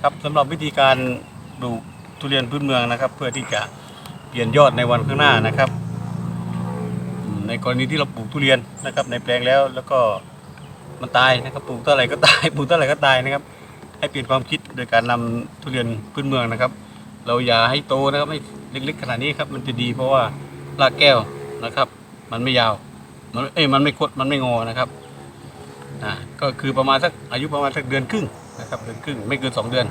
ครับสำหรับวิธีการปลูกทุเรียนพื้นเมืองนะครับ เพื่อที่จะเปลี่ยนยอดในวันข้างหน้านะครับ ในกรณีที่เราปลูกทุเรียนนะครับ ในแปลงแล้วแล้วก็มันตายนะครับปลูกเท่าไหร่ก็ตายปลูกเท่าไหร่ก็ตายนะครับ ให้เปลี่ยนความคิดโดยการนำทุเรียนพื้นเมืองนะครับ เราอย่าให้โตนะครับให้เล็กๆขนาดนี้ครับมันจะดีเพราะว่ารากแก้วนะครับ มันไม่ยาวมันเอ้ยมันไม่คดมันไม่งอนะครับอ่าก็คือประมาณสักอายุประมาณสักเดือนครึ่ง นะครับเดือนครึ่งไม่เกินสองเดือน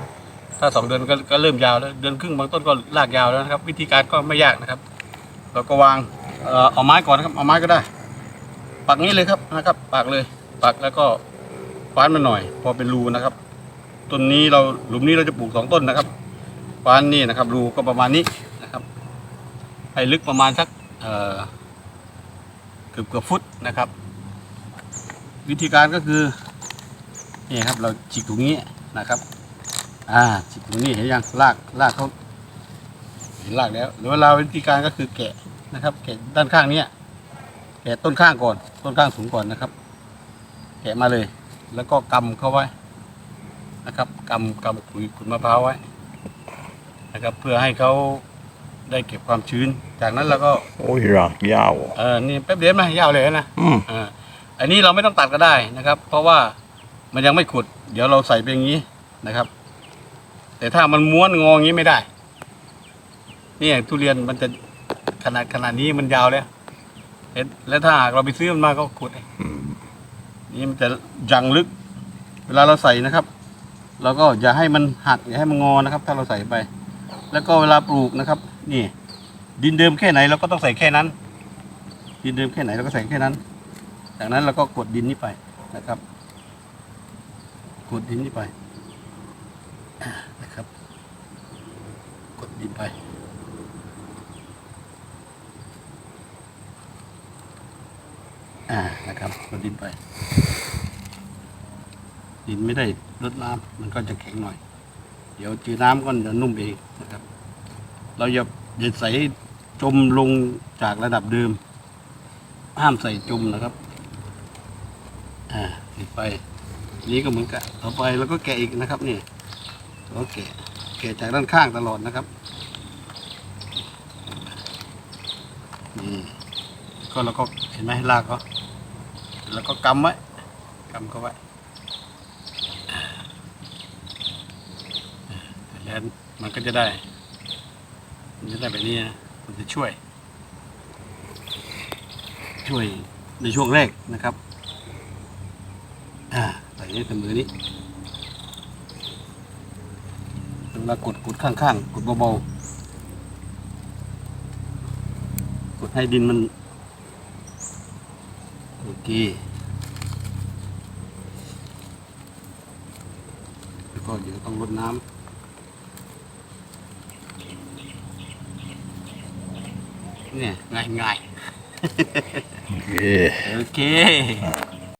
ถ้าสองเดือนก็ก็เริ่มยาวแล้วเดือนครึ่งบางต้นก็ลากยาวแล้วนะครับ วิธีการก็ไม่ยากนะครับเราก็วางเอ่อเอาไม้ก่อนนะครับเอาไม้ก็ได้ ปักนี้เลยครับนะครับปักเลยปักแล้วก็ควานมันหน่อย พอเป็นรูนะครับต้นนี้เราหลุมนี้เราจะปลูกสองต้นนะครับควานนี่นะครับรูก็ประมาณนี้นะครับให้ลึกประมาณสักเอ่อเกือบเกือบฟุตนะครับ วิธีการก็คือ นี่ครับเราฉีกตรงนี้นะครับ อ่าฉีกตรงนี้เห็นยังลากลากเขาเห็นลากแล้วหรือเวลาวิธีการก็คือแกะนะครับ แกะด้านข้างเนี้ยแกะต้นข้างก่อน ต้นข้างสูงก่อนนะครับ แกะมาเลย แล้วก็กำเข้าไว้นะครับกำกำขุยขุนมะพร้าวไว้นะครับ เพื่อให้เขาได้เก็บความชื้น จากนั้นเราก็โอ้ยรากยาวเออนี่แป๊บเดียวไหมยาวเลยนะอืมอ่าอันนี้เราไม่ต้องตัดก็ได้นะครับ เพราะว่า มันยังไม่ขุด เดี๋ยวเราใส่ไปอย่างนี้นะครับ แต่ถ้ามันม้วนงออย่างนี้ไม่ได้นี่ยทุเรียนมันจะขนาดขนาดนี้มันยาวแล้วเห็นแล้วถ้าหากเราไปซื้อมันมาก็ขุดนี่มันจะยังลึก เวลาเราใส่นะครับเราก็อย่าให้มันหักอย่าให้มันงอนะครับ ถ้าเราใส่ไป แล้วก็เวลาปลูกนะครับ นี่ ดินเดิมแค่ไหนเราก็ต้องใส่แค่นั้น ดินเดิมแค่ไหนเราก็ใส่แค่นั้น จากนั้นเราก็กดดินนี้ไปนะครับ กดดินนี้ไปนะครับ กดดินไป อ่านะครับ กดดินไป ดินไม่ได้ลดน้ำมันก็จะแข็งหน่อย เดี๋ยวจืดน้ำก็จะนุ่มเองนะครับ เราอย่าอย่าใส่จมลงจากระดับเดิม ห้ามใส่จมนะครับ อ่าติดไป นี้ก็เหมือนกันต่อไปเราก็แกะอีกนะครับนี่เราก็แกะแกะจากด้านข้างตลอดนะครับนี่ก็เราก็เห็นไหมลากเขาแล้วก็กำไว้กำเขาไว้แล้วมันก็จะได้ มันจะได้แบบนี้นะมันจะช่วย ช่วยในช่วงแรกนะครับ อ่า ส่ให้เสมอนี้เวลากดกดข้างๆกดเบาๆกดให้ดินมันโอเคแล้วก็เดี๋ยวต้องรดน้ำเนี่ยง่ายง่ายๆโอเคโอเค